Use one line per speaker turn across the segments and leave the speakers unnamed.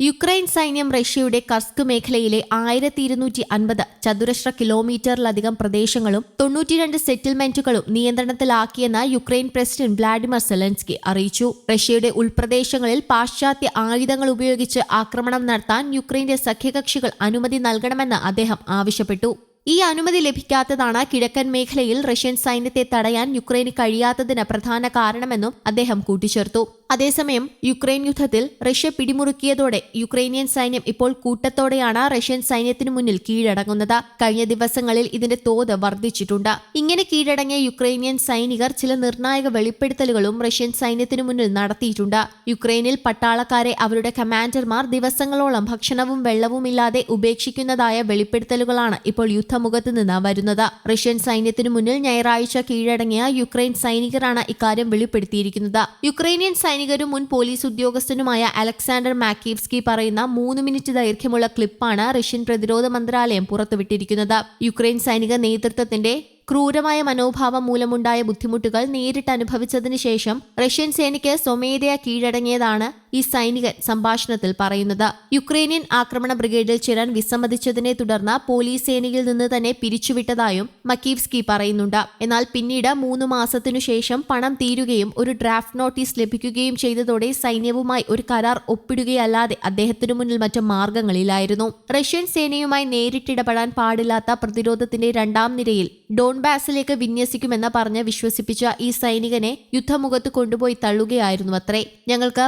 Ukraine സൈന്യം റഷ്യയുടെ കസ്ക് മേഖലയിലെ ആയിരത്തി ഇരുന്നൂറ്റി അൻപത് ചതുരശ്ര കിലോമീറ്ററിലധികം പ്രദേശങ്ങളും തൊണ്ണൂറ്റിരണ്ട് സെറ്റിൽമെന്റുകളും നിയന്ത്രണത്തിലാക്കിയെന്ന് യുക്രൈൻ പ്രസിഡന്റ് വ്ളാഡിമിർ സെലൻസ്കി അറിയിച്ചു. റഷ്യയുടെ ഉൾപ്രദേശങ്ങളിൽ പാശ്ചാത്യ ആയുധങ്ങൾ ഉപയോഗിച്ച് ആക്രമണം നടത്താൻ യുക്രൈന്റെ സഖ്യകക്ഷികൾ അനുമതി നൽകണമെന്ന് അദ്ദേഹം ആവശ്യപ്പെട്ടു. ഈ അനുമതി ലഭിക്കാത്തതാണ് കിഴക്കൻ മേഖലയിൽ റഷ്യൻ സൈന്യത്തെ തടയാൻ യുക്രൈന് കഴിയാത്തതിന് പ്രധാന കാരണമെന്നും അദ്ദേഹം കൂട്ടിച്ചേർത്തു. അതേസമയം യുക്രൈൻ യുദ്ധത്തിൽ റഷ്യ പിടിമുറുക്കിയതോടെ യുക്രൈനിയൻ സൈന്യം ഇപ്പോൾ കൂട്ടത്തോടെയാണ് റഷ്യൻ സൈന്യത്തിനു മുന്നിൽ കീഴടങ്ങുന്നത്. കഴിഞ്ഞ ദിവസങ്ങളിൽ ഇതിന്റെ തോത് വർദ്ധിച്ചിട്ടുണ്ട്. ഇങ്ങനെ കീഴടങ്ങിയ യുക്രൈനിയൻ സൈനികർ ചില നിർണായക വെളിപ്പെടുത്തലുകളും റഷ്യൻ സൈന്യത്തിനു മുന്നിൽ നടത്തിയിട്ടുണ്ട്. യുക്രൈനിൽ പട്ടാളക്കാരെ അവരുടെ കമാൻഡർമാർ ദിവസങ്ങളോളം ഭക്ഷണവും വെള്ളവും ഇല്ലാതെ ഉപേക്ഷിക്കുന്നതായ വെളിപ്പെടുത്തലുകളാണ് ഇപ്പോൾ യുദ്ധമുഖത്ത് നിന്ന് വരുന്നത്. റഷ്യൻ സൈന്യത്തിനു മുന്നിൽ ഞായറാഴ്ച കീഴടങ്ങിയ യുക്രൈൻ സൈനികരാണ് ഇക്കാര്യം വെളിപ്പെടുത്തിയിരിക്കുന്നത്. യുക്രൈനിയൻ സൈനികരും മുൻ പോലീസ് ഉദ്യോഗസ്ഥനുമായ അലക്സാണ്ടർ മാക്കീവ്സ്കി പറയുന്ന മൂന്ന് മിനിറ്റ് ദൈർഘ്യമുള്ള ക്ലിപ്പാണ് റഷ്യൻ പ്രതിരോധ മന്ത്രാലയം പുറത്തുവിട്ടിരിക്കുന്നത്. യുക്രൈൻ സൈനിക നേതൃത്വത്തിന്റെ ക്രൂരമായ മനോഭാവം മൂലമുണ്ടായ ബുദ്ധിമുട്ടുകൾ നേരിട്ട് അനുഭവിച്ചതിനു ശേഷം റഷ്യൻ സേനയ്ക്ക് സ്വമേധയാ കീഴടങ്ങിയതാണ് ഈ സൈനികൻ സംഭാഷണത്തിൽ പറയുന്നത്. യുക്രൈനിയൻ ആക്രമണ ബ്രിഗേഡിൽ ചേരാൻ വിസമ്മതിച്ചതിനെ തുടർന്ന് പോലീസ് സേനയിൽ നിന്ന് തന്നെ പിരിച്ചുവിട്ടതായും മക്കീവ്സ്കി പറയുന്നുണ്ട്. എന്നാൽ പിന്നീട് മൂന്ന് മാസത്തിനു ശേഷം പണം തീരുകയും ഒരു ഡ്രാഫ്റ്റ് നോട്ടീസ് ലഭിക്കുകയും ചെയ്തതോടെ സൈന്യവുമായി ഒരു കരാർ ഒപ്പിടുകയല്ലാതെ അദ്ദേഹത്തിനു മുന്നിൽ മറ്റു മാർഗങ്ങളിലായിരുന്നു. റഷ്യൻ സേനയുമായി നേരിട്ടിടപെടാൻ പാടില്ലാത്ത പ്രതിരോധത്തിന്റെ രണ്ടാം നിരയിൽ ഡോൺബാസിലേക്ക് വിന്യസിക്കുമെന്ന് പറഞ്ഞ് വിശ്വസിപ്പിച്ച ഈ സൈനികനെ യുദ്ധമുഖത്ത് കൊണ്ടുപോയി തള്ളുകയായിരുന്നു അത്രേ. ഞങ്ങൾക്ക്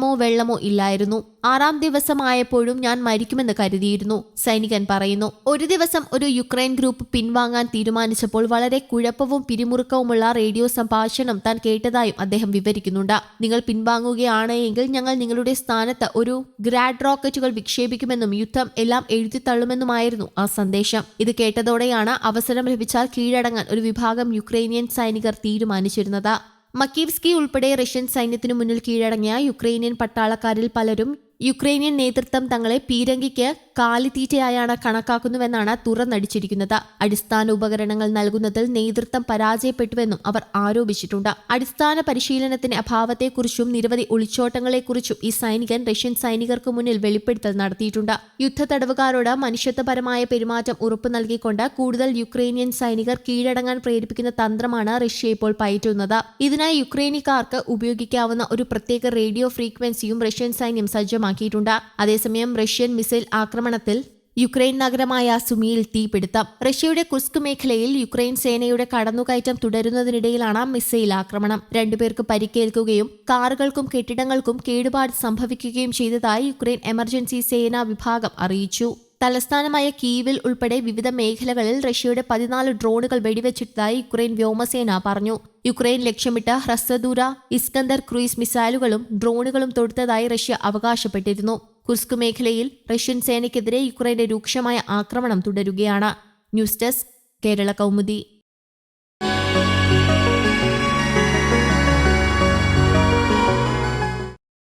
ഭക്ഷണമോ വെള്ളമോ ഇല്ലായിരുന്നു. ആറാം ദിവസമായപ്പോഴും ഞാൻ മരിക്കുമെന്ന് കരുതിയിരുന്നു സൈനികൻ പറയുന്നു. ഒരു ദിവസം ഒരു യുക്രൈൻ ഗ്രൂപ്പ് പിൻവാങ്ങാൻ തീരുമാനിച്ചപ്പോൾ വളരെ കുഴപ്പവും പിരിമുറുക്കവുമുള്ള റേഡിയോ സംഭാഷണം താൻ കേട്ടതായും അദ്ദേഹം വിവരിക്കുന്നുണ്ട്. നിങ്ങൾ പിൻവാങ്ങുകയാണ് എങ്കിൽ ഞങ്ങൾ നിങ്ങളുടെ സ്ഥാനത്ത് ഒരു ഗ്രാഡ് റോക്കറ്റുകൾ വിക്ഷേപിക്കുമെന്നും യുദ്ധം എല്ലാം എഴുതിത്തള്ളുമെന്നുമായിരുന്നു ആ സന്ദേശം. ഇത് കേട്ടതോടെയാണ് അവസരം ലഭിച്ചാൽ കീഴടങ്ങാൻ ഒരു വിഭാഗം യുക്രൈനിയൻ സൈനികർ തീരുമാനിച്ചിരുന്നത്. മക്കീവ്സ്കി ഉൾപ്പെടെ റഷ്യൻ സൈന്യത്തിനു മുന്നിൽ കീഴടങ്ങിയ യുക്രൈനിയൻ പട്ടാളക്കാരിൽ പലരും യുക്രൈനിയൻ നേതൃത്വം തങ്ങളെ പീരങ്കിക്ക് കാലിത്തീറ്റയായാണ് കണക്കാക്കുന്നുവെന്നാണ് തുറന്നടിച്ചിരിക്കുന്നത്. അടിസ്ഥാന ഉപകരണങ്ങൾ നൽകുന്നതിൽ നേതൃത്വം പരാജയപ്പെട്ടുവെന്നും അവർ ആരോപിച്ചിട്ടുണ്ട്. അടിസ്ഥാന പരിശീലനത്തിന്റെ അഭാവത്തെക്കുറിച്ചും നിരവധി ഒളിച്ചോട്ടങ്ങളെക്കുറിച്ചും ഈ സൈനികൻ റഷ്യൻ സൈനികർക്ക് മുന്നിൽ വെളിപ്പെടുത്തൽ നടത്തിയിട്ടുണ്ട്. യുദ്ധ തടവുകാരോട് മനുഷ്യത്വപരമായ പെരുമാറ്റം ഉറപ്പു നൽകിക്കൊണ്ട് കൂടുതൽ യുക്രൈനിയൻ സൈനികർ കീഴടങ്ങാൻ പ്രേരിപ്പിക്കുന്ന തന്ത്രമാണ് റഷ്യ ഇപ്പോൾ പയറ്റുന്നത്. ഇതിനായി യുക്രൈനിക്കാർക്ക് ഉപയോഗിക്കാവുന്ന ഒരു പ്രത്യേക റേഡിയോ ഫ്രീക്വൻസിയും റഷ്യൻ സൈന്യം സജ്ജമാക്കിയിട്ടുണ്ട് അതേസമയം റഷ്യൻ മിസൈൽ ആക്രമണത്തിൽ യുക്രൈൻ നഗരമായ സുമിയിൽ തീപിടുത്തം. റഷ്യയുടെ കുസ്ക് മേഖലയിൽ യുക്രൈൻ സേനയുടെ കടന്നുകയറ്റം തുടരുന്നതിനിടയിലാണ് മിസൈൽ ആക്രമണം. രണ്ടുപേർക്ക് പരിക്കേൽക്കുകയും കാറുകൾക്കും കെട്ടിടങ്ങൾക്കും കേടുപാട് സംഭവിക്കുകയും ചെയ്തതായി യുക്രൈൻ എമർജൻസി സേനാ വിഭാഗം അറിയിച്ചു. തലസ്ഥാനമായ കീവിൽ ഉൾപ്പെടെ വിവിധ മേഖലകളിൽ റഷ്യയുടെ പതിനാല് ഡ്രോണുകൾ വെടിവെച്ചിട്ടതായി യുക്രൈൻ വ്യോമസേന പറഞ്ഞു. യുക്രൈൻ ലക്ഷ്യമിട്ട ഹ്രസ്വദൂര ഇസ്കന്ദർ ക്രൂയിസ് മിസൈലുകളും ഡ്രോണുകളും തൊടുത്തതായി റഷ്യ അവകാശപ്പെട്ടിരുന്നു. കുർസ്ക് മേഖലയിൽ റഷ്യൻ സേനയ്ക്കെതിരെ യുക്രൈന്റെ രൂക്ഷമായ ആക്രമണം തുടരുകയാണ്. News desk Kerala Kaumudi.